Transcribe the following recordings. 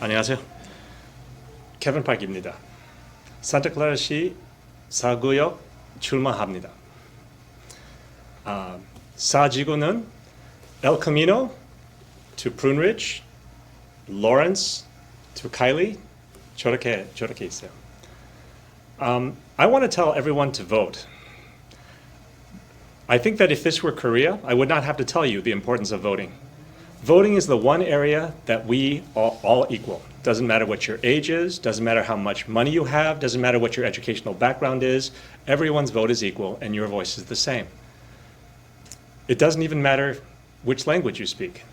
안녕하세요. 케빈 파크입니다. 산타클라라시 사구역 출마합니다. 아, 사지구는 El Camino to Prune Ridge, Lawrence to Kylie 저렇게 저렇게 있어요. Um, I want to tell everyone to vote. I think that if this were Korea, I would not have to tell you the importance of voting. Voting is the one area that we are all equal. Doesn't matter what your age is, doesn't matter how much money you have, doesn't matter what your educational background is. Everyone's vote is equal and your voice is the same. It doesn't even matter which language you speak.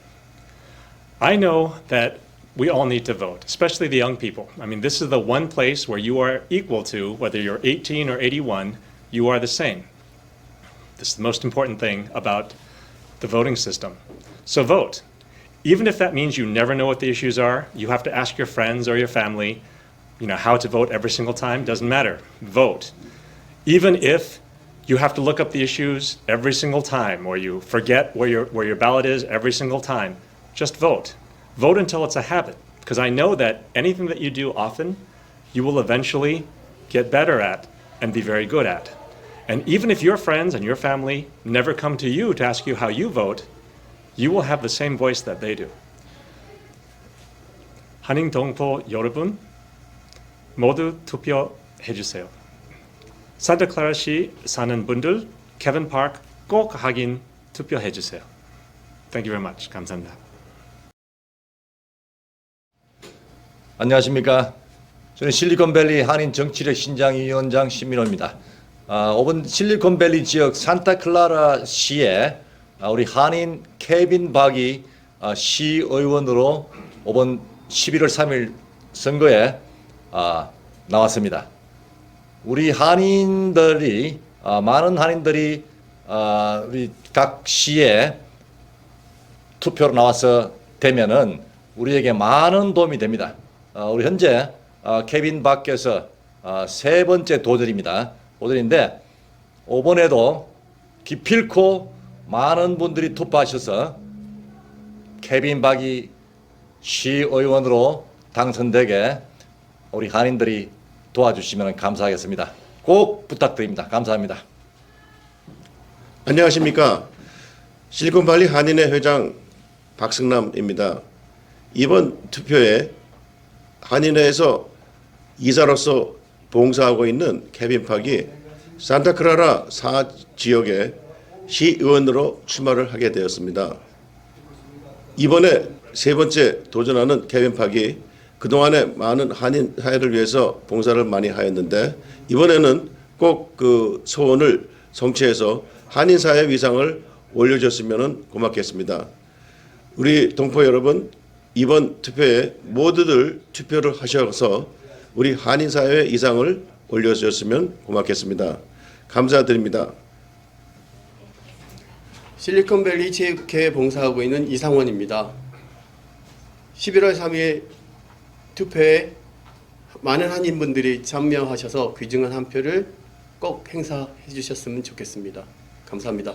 I know that we all need to vote, especially the young people. I mean, this is the one place where you are equal to, whether you're 18 or 81, you are the same. This is the most important thing about the voting system. So vote. Even if that means you never know what the issues are, you have to ask your friends or your family, you know, how to vote every single time, doesn't matter. Vote. Even if you have to look up the issues every single time or you forget where your where your ballot is every single time, just vote. Vote until it's a habit because I know that anything that you do often, you will eventually get better at and be very good at. And even if your friends and your family never come to you to ask you how you vote, you will have the same voice that they do. 한인 동포 여러분, 모두 투표해 주세요. 산타클라라시 사는 분들, 케빈 파크 꼭 확인 투표해 주세요. Thank you very much. 감사합니다. 안녕하십니까. 저는 실리콘밸리 한인 정치력 신장위원장 신민호입니다. 아, 이번 실리콘밸리 지역 산타클라라 시에 아, 우리 한인 케빈 박이 아, 시의원으로 이번 11월 3일 선거에 아, 나왔습니다. 우리 한인들이 아, 많은 한인들이 아, 우리 각 시에 투표로 나와서 되면은 우리에게 많은 도움이 됩니다. 어, 우리 현재 어, 케빈 어, 세 번째 도전입니다. 도전인데 이번에도 기필코 많은 분들이 투표하셔서 케빈 박이 시의원으로 당선되게 우리 한인들이 도와주시면 감사하겠습니다. 꼭 부탁드립니다. 감사합니다. 안녕하십니까. 실리콘밸리 한인회 회장 박승남입니다. 이번 투표에 한인회에서 이사로서 봉사하고 있는 케빈 팍이 산타크라라 사 지역의 시의원으로 출마를 하게 되었습니다. 이번에 세 번째 도전하는 케빈 팍이 그동안에 많은 한인 사회를 위해서 봉사를 많이 하였는데 이번에는 꼭 그 소원을 성취해서 한인 사회 위상을 올려줬으면 고맙겠습니다. 우리 동포 여러분 이번 투표에 모두들 투표를 하셔서 우리 한인 사회 이상을 올려주셨으면 고맙겠습니다. 감사드립니다. 실리콘밸리 체육회에 봉사하고 있는 이상원입니다. 11월 3일 투표에 많은 한인분들이 참여하셔서 귀중한 한 표를 꼭 행사해 주셨으면 좋겠습니다. 감사합니다.